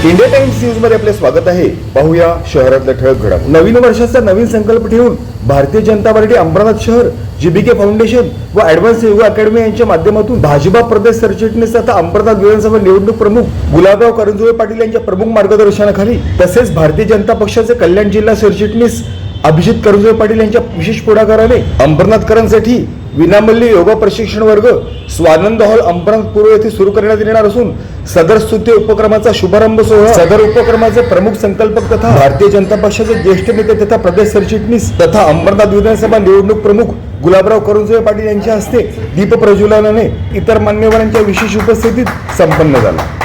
India times न्यूजमध्ये आपले स्वागत आहे. पाहूया शहरातल्या ठळक घडा नवीन वर्षाचा नवीन संकल्प ठेवून भारतीय जनता पार्टी अंबरनाथ शहर जीबीके फाउंडेशन व ऍडव्हान्स योगा अकॅडमी यांच्या माध्यमातून भाजपा प्रदेश सरचिटणीस तथा अंबरनाथ विधानसभा निवडणूक प्रमुख गुलाबराव करंजुळे पाटील यांच्या प्रमुख मार्गदर्शनाखाली तसेच भारतीय जनता पक्षाचे कल्याण जिल्हा सरचिटणीस अभिजित करंजुळे पाटील यांच्या विशेष पुढाकाराने अंबरनाथकरांसाठी विनामूल्य योगा प्रशिक्षण वर्ग स्वानंद हॉल अंबरनाथ पूर्व येथे सुरू करण्यात येणार असून सदर स्तुत्य उपक्रमाचा शुभारंभ सोहळा सदर उपक्रमाचे प्रमुख संकल्पक तथा भारतीय जनता पक्षाचे ज्येष्ठ नेते तथा प्रदेश सरचिटणीस तथा अंबरनाथ विधानसभा निवडणूक प्रमुख गुलाबराव करुणजोळे पाटील यांच्या हस्ते दीप प्रज्वलनाने इतर मान्यवरांच्या विशेष उपस्थितीत संपन्न झाला.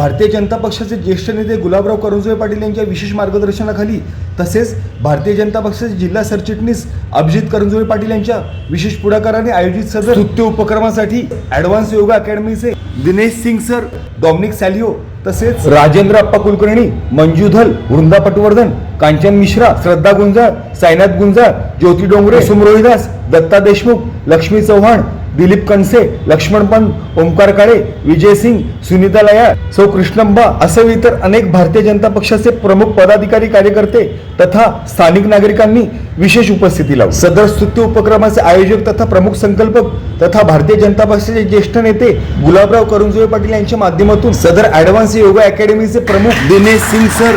भारतीय जनता पक्षाचे ज्येष्ठ नेते गुलाबराव करंजोळे पाटील यांच्या विशेष मार्गदर्शनाखाली तसेच भारतीय जनता पक्षाचे जिल्हा सरचिटणीस अभिजित करंजोळे पाटील यांच्या विशेष पुढाकाराने आयोजित सदर नृत्य उपक्रमासाठी advance yoga अकॅडमीचे Dinesh Singh sir Dominic Salio तसेच राजेंद्र अप्पा कुलकर्णी मंजू धल वृंदा पटवर्धन कांचन मिश्रा श्रद्धा गुंजाळ सायनाथ गुंजाळ ज्योती डोंगरे सुमरोहिदास दत्ता देशमुख लक्ष्मी चव्हाण दिलीप कणसे लक्ष्मण पंत ओंकार काळे विजय सिंग सुनीता लया सौ कृष्णंबा असे इतर अनेक भारतीय जनता पक्षाचे प्रमुख पदाधिकारी कार्यकर्ते तथा स्थानिक नागरिकांनी विशेष उपस्थिती लावली. सदर स्तुत्य उपक्रमाचे आयोजक तथा प्रमुख संकल्पक तथा भारतीय जनता पक्षाचे ज्येष्ठ नेते गुलाबराव करुणजोळे पाटील यांच्या माध्यमातून सदर ऍडव्हान्स योगा अकॅडमीचे प्रमुख दिनेश सिंग सर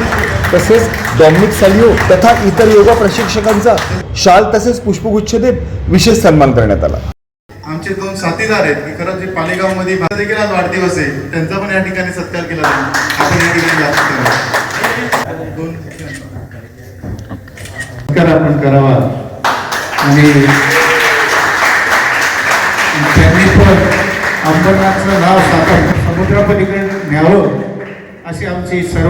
तसेच डॉमिनिक सॅलिओ तथा इतर योगा प्रशिक्षकांचा शाल तसेच पुष्पगुच्छ देत विशेष सन्मान करण्यात आला. आमचे दोन साथीदार आहेत की खरंच जे पालेगावमध्ये माझा देखील आज वाढदिवस आहे त्यांचा पण या ठिकाणी सत्कार केला आपण या ठिकाणी. दोन सत्कार आपण करावा. आणि त्यांनी पण अंबरनाथचं नाव साता समुद्रापलीकडे न्यावं अशी आमची सर्व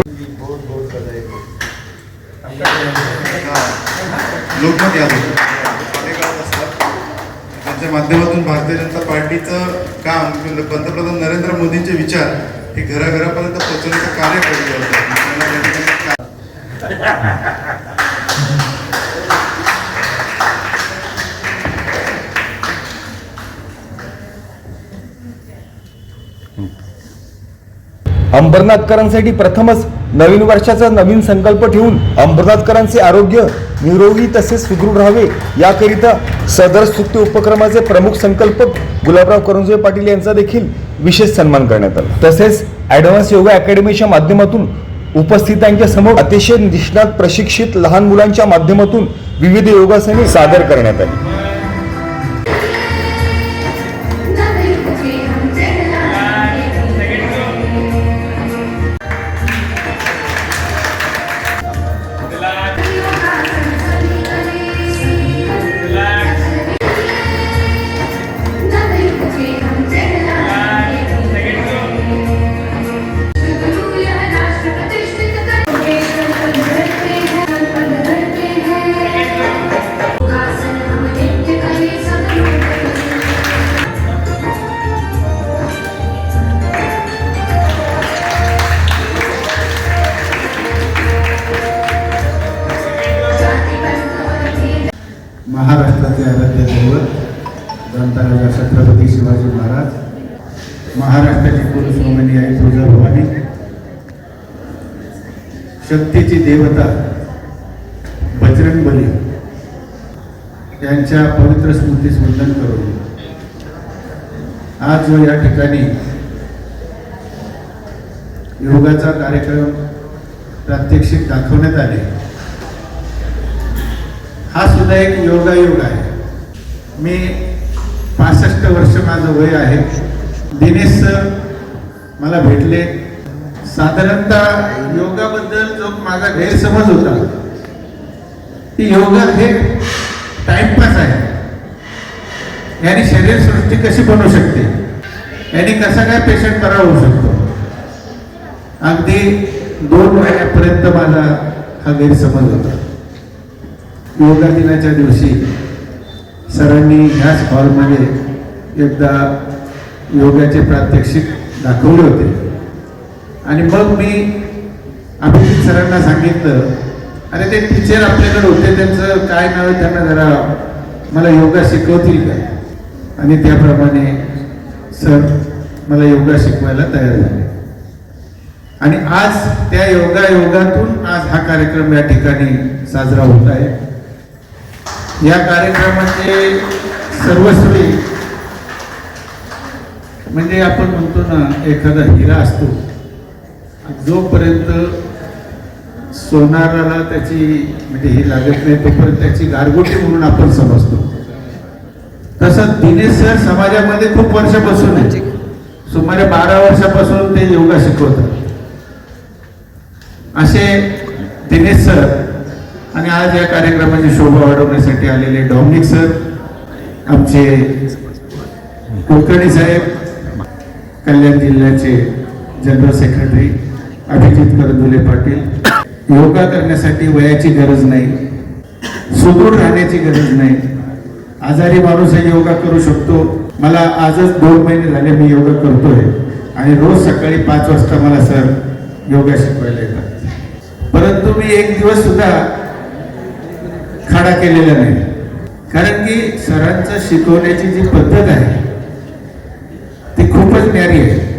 लोकमत यादव. त्यांच्या माध्यमातून भारतीय जनता पार्टीचं काम पंतप्रधान नरेंद्र मोदींचे विचार हे घराघरापर्यंत पोहोचवण्याचं कार्य केलं जातं अंबरनाथकरांसाठी प्रथमच नवीन वर्षाचा नवीन संकल्प ठेवून अंबरनाथकरांचे आरोग्य निरोगी तसेच सुदृढ राहावे याकरिता सदर स्तुत्य उपक्रमाचे प्रमुख संकल्पक गुलाबराव करंजोय पाटील यांचा देखील विशेष सन्मान करण्यात आला. तसेच ऍडव्हान्स योगा अकॅडमीच्या माध्यमातून उपस्थितांच्या समोर अतिशय निष्णात प्रशिक्षित लहान मुलांच्या माध्यमातून विविध योगासने सादर करण्यात आली. शक्तीची देवता बजरंग बली यांच्या पवित्र स्मृतीस वंदन करून आज जो या ठिकाणी योगाचा कार्यक्रम प्रात्यक्षिक दाखवण्यात आले हा सुद्धा एक योगायोग आहे. मी पासष्ट वर्ष माझं वय आहे. दिनेश सर मला भेटले. साधारणतः योगाबद्दल जो माझा गैरसमज होता की योगा हे टाइमपास आहे. याने शरीरसृष्टी कशी बनवू शकते? याने कसा काय पेशंट बरा होऊ शकतो? अगदी दोन महिन्यापर्यंत माझा हा गैरसमज होता. योगा दिनाच्या दिवशी सरांनी ह्याच हॉलमध्ये एकदा योगाचे प्रात्यक्षिक दाखवले होते. आणि मग मी अभिजित सरांना सांगितलं अरे ते टीचर आपल्याकडे होते त्यांचं काय नाव आहे त्यांना जरा मला योगा शिकवतील का? आणि त्याप्रमाणे सर मला योगा शिकवायला तयार झाले. आणि आज त्या योगा योगातून आज हा कार्यक्रम या ठिकाणी साजरा होत आहे. या कार्यक्रमाचे सर्वस्वी म्हणजे आपण म्हणतो ना एखादा हिरा असतो. जोपर्यंत सोनाराला त्याची म्हणजे हे लागत नाही तोपर्यंत त्याची गारगोटी म्हणून आपण समजतो. तसं दिनेश सर समाजामध्ये खूप वर्षापासून आहे. सुमारे बारा वर्षापासून ते योगा शिकवतात. असे दिनेश सर आणि आज या कार्यक्रमाची शोभा वाढवण्यासाठी आलेले डॉमिनिक सर आमचे कुलकर्णी साहेब कल्याण जिल्ह्याचे general secretary Abhijit Kardule Patil yoga करण्यासाठी वयाची गरज नाही सुदृढ राहण्याची गरज नाही. आजारी माणूसही योगा करू शकतो. मला आजच दोन महिने झाले मी योगा करतोय. आणि रोज सकाळी पाच वाजता मला सर योगा शिकवायला येतात. परंतु मी एक दिवस सुद्धा खाडा केलेला नाही. कारण की सरांचं शिकवण्याची जी पद्धत आहे ती खूपच न्यारी आहे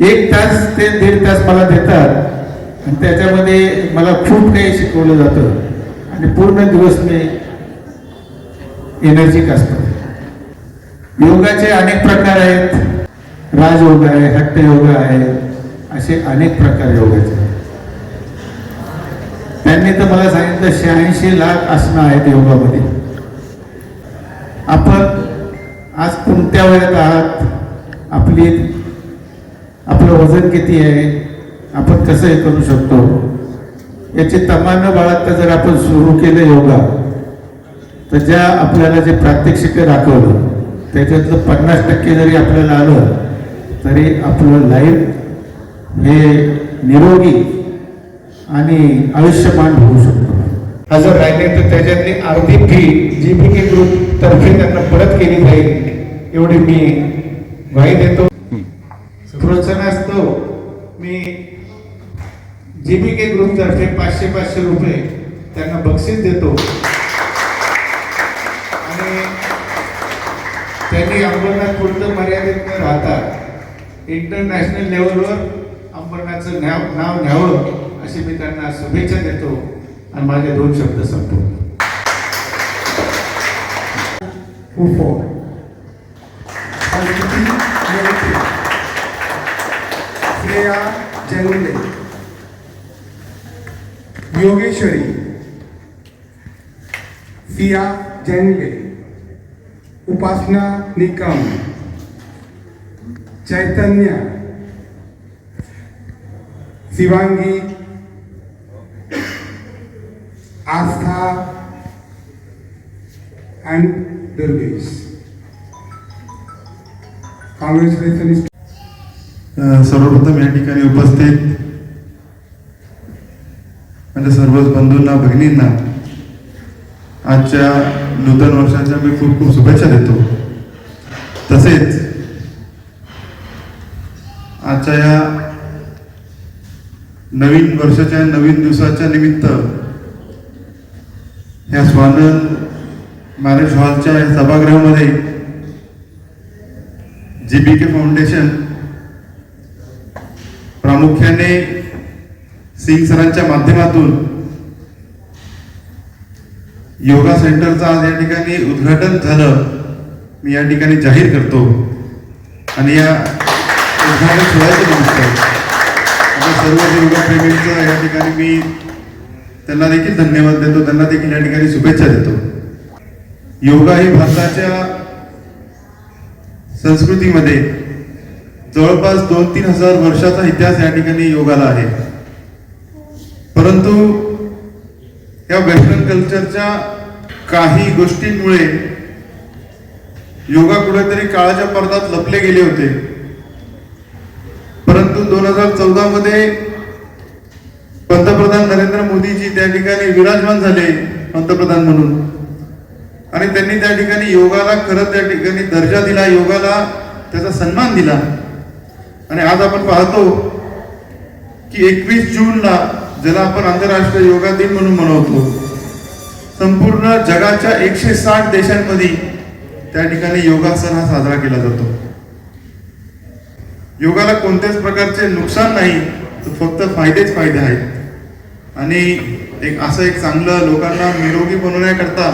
एक तास ते दीड तास मला देतात. आणि त्याच्यामध्ये मला खूप काही शिकवलं जातं. आणि पूर्ण दिवस मी एनर्जिक असतो योगाचे अनेक प्रकार आहेत. राजयोग आहे हट्ट योग आहे. असे अनेक प्रकार योगाचे त्यांनी तर मला सांगितलं शहाऐंशी लाख आसनं आहेत योगामध्ये. आपण आज कोणत्या वयात आहात? आपली आपलं वजन किती आहे आपण कसं हे करू शकतो? याची तमानं बाळगता जर आपण सुरू केलं योगा तर ज्या आपल्याला जे प्रात्यक्षिक दाखवलं त्याच्यातलं पन्नास टक्के जरी आपल्याला आलं तरी आपलं लाईफ हे निरोगी आणि आयुष्यमान होऊ शकतो. हजर राहिले तर त्याच्यातली अर्धी fee G P K group तर्फे त्यांना परत केली जाईल एवढी मी ग्वाही देतो. प्रोत्साहनास्तव मी जी बी के ग्रुप पाचशे पाचशे रुपये त्यांना बक्षीस देतो. आणि त्यांनी अंबरनाथ पुरतं मर्यादित न राहता इंटरनॅशनल लेवलवर अंबरनाथचं न्याव नाव न्यावं अशी मी त्यांना शुभेच्छा देतो आणि माझे दोन शब्द संपवतो. श्रेया जंगले योगेश्वरी सिया जंगले उपासना निकम चैतन्य शिवांगी आस्था अँड दुर्गेश काँग्रेस सर्वप्रथम या ठिकाणी उपस्थित माझ्या सर्वच बंधूंना भगिनींना आजच्या नूतन वर्षाच्या मी खूप खूप शुभेच्छा देतो. तसेच आजच्या या नवीन वर्षाच्या नवीन दिवसाच्या निमित्त या स्वानंद मॅरेज हॉलच्या या सभागृहामध्ये जी बी के फाउंडेशन प्रामुख्याने सिंग सरांच्या माध्यमातून योगा सेंटरचं आज या ठिकाणी उद्घाटन झालं. मी या ठिकाणी जाहीर करतो. आणि या उद्घाटन सोहळ्याचं निमित्त आपल्या सर्व योगाप्रेमींचं या ठिकाणी मी त्यांना देखील धन्यवाद देतो. त्यांना देखील या ठिकाणी शुभेच्छा देतो. योगा ही भारताच्या संस्कृतीमध्ये जवळपास दोन तीन हजार वर्षाचा इतिहास या ठिकाणी योगाला आहे. परंतु या वेस्टर्न कल्चरच्या काही गोष्टींमुळे योगा कुठेतरी काळाच्या पडद्यात लपले गेले होते. परंतु दोन हजार चौदा मध्ये पंतप्रधान नरेंद्र मोदीजी त्या ठिकाणी विराजमान झाले पंतप्रधान म्हणून. आणि त्यांनी त्या ठिकाणी योगाला खरंच त्या ठिकाणी दर्जा दिला योगाला त्याचा सन्मान दिला. आणि आज आपण पाहतो की एकवीस जूनला ज्याला आपण आंतरराष्ट्रीय योगा दिन म्हणून मनवतो संपूर्ण जगाच्या एकशे साठ देशांमध्ये त्या ठिकाणी योगासन हा साजरा केला जातो. योगाला कोणत्याच प्रकारचे नुकसान नाही तर फक्त फायदेच फायदे आहेत. आणि एक असं एक चांगलं लोकांना निरोगी बनवण्याकरता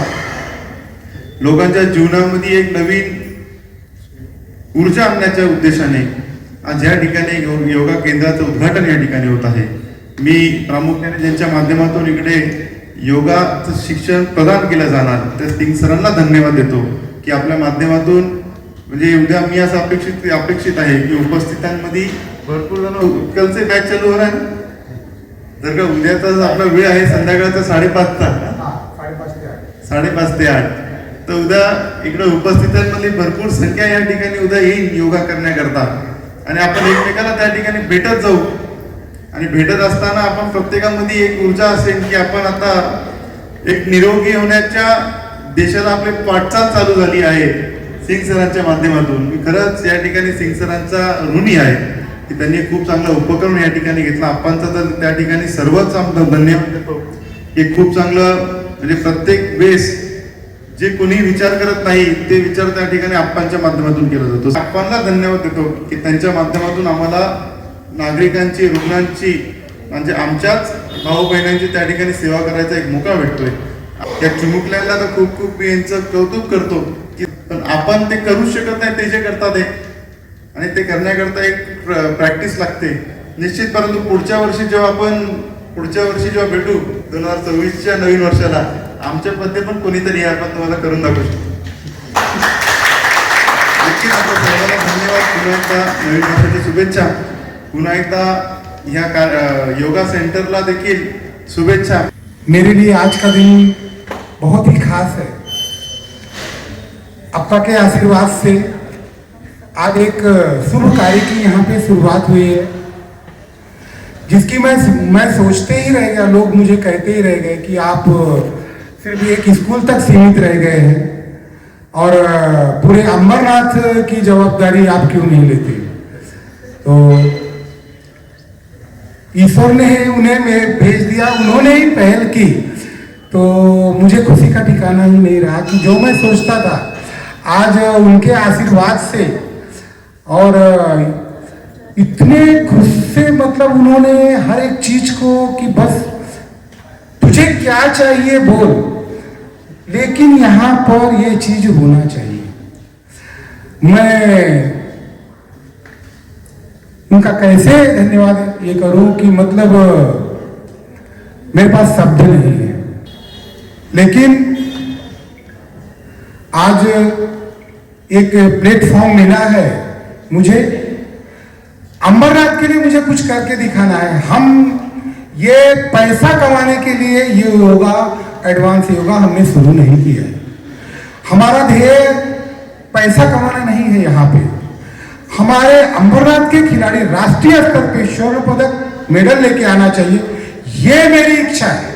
लोकांच्या जीवनामध्ये एक नवीन ऊर्जा आणण्याच्या उद्देशाने आज या ठिकाणी योग योगा केंद्राचं उद्घाटन या ठिकाणी होत आहे. मी प्रामुख्याने ज्यांच्या माध्यमातून इकडे योगाचं शिक्षण प्रदान केलं जाणार त्या सिंग सरांना धन्यवाद देतो की आपल्या माध्यमातून म्हणजे उद्या मी असं अपेक्षित अपेक्षित आहे की उपस्थितांमध्ये भरपूर जण उत्कलचे बॅच चालू होणार. जर का उद्याचा आपला वेळ आहे संध्याकाळचा साडेपाचचा. साडेपाच ते आठ. तर उद्या इकडे उपस्थितांमध्ये भरपूर संख्या या ठिकाणी उद्या येईल योगा करण्याकरता. आणि आपण एकमेकाला त्या ठिकाणी भेटत जाऊ. आणि भेटत असताना आपण प्रत्येकामध्ये एक ऊर्जा असेल की आपण आता एक निरोगी होण्याच्या देशाला आपली वाटचाल चालू झाली आहे सिंग सरांच्या माध्यमातून. मी खरंच या ठिकाणी सिंग सरांचा ऋणी आहे. की त्यांनी खूप चांगला उपक्रम या ठिकाणी घेतला. आपणचा तर त्या ठिकाणी सर्वच आम- धन्यवाद देतो की खूप चांगलं म्हणजे प्रत्येक वेळेस जे कोणी विचार करत नाही ते विचार त्या ठिकाणी आप्पांच्या माध्यमातून केला जातो. आप्पांना धन्यवाद देतो की त्यांच्या माध्यमातून आम्हाला नागरिकांची रुग्णांची म्हणजे आमच्याच भाऊ बहिणांची त्या ठिकाणी सेवा करायचा एक मोका भेटतोय. त्या चिमुकल्याला तर खूप खूप मी यांचं कौतुक करतो की पण आपण ते करू शकत नाही ते जे करतात ते. आणि ते करण्याकरता एक प्रॅक्टिस लागते. निश्चित परंतु पुढच्या वर्षी जेव्हा आपण पुढच्या वर्षी जेव्हा भेटू दोन हजार चोवीसच्या नवीन वर्षाला आमच्या मध्ये पण कोणीतरी आपण तुम्हाला करून दाखवू शकतो. नक्कीच आपल्या सर्वांना धन्यवाद. पुन्हा एकदा नवीन वर्षाची शुभेच्छा. पुन्हा एकदा ह्या योगा सेंटरला देखील शुभेच्छा. मेरे लिए आज का दिन बहुत ही खास है. अप्पा के आशीर्वाद से आज एक शुभ कार्य की यहाँ पे शुरुआत हुई है, जिसकी मैं मैं सोचते ही रह गया, लोग मुझे कहते ही रह गए कि आप सिर्फ़ एक स्कूल तक सीमित रह गए हैं। और पूरे अमरनाथ की जवाबदारी आप क्यों नहीं लेते? तो ईश्वर ने उन्हें मैं भेज दिया, उन्होंने ही पहल की। तो मुझे खुशी का ठिकाना ही नहीं रहा कि जो मैं सोचता था, आज उनके आशीर्वाद से और, इतने खुश से मतलब उन्होंने हर एक चीज़ को कि बस, तुझे क्या चाहिए बोल। लेकिन यहाँ पर ये चीज़ होना चाहिए। मैं उनका कैसे धन्यवाद ये करूँ कि मतलब मेरे पास शब्द नहीं है। लेकिन आज एक प्लेटफॉर्म मिला है मुझे। अंबरनाथ के लिए मुझे कुछ करके दिखाना है। हम ये पैसा कमाने के लिए ये योगा एडवांस योगा हमने शुरू नहीं किया है। हमारा ध्येय पैसा कमाना नहीं है यहाँ पे। हमारे अंबरनाथ के खिलाड़ी राष्ट्रीय स्तर पे स्वर्ण पदक मेडल लेके आना चाहिए। ये मेरी इच्छा है।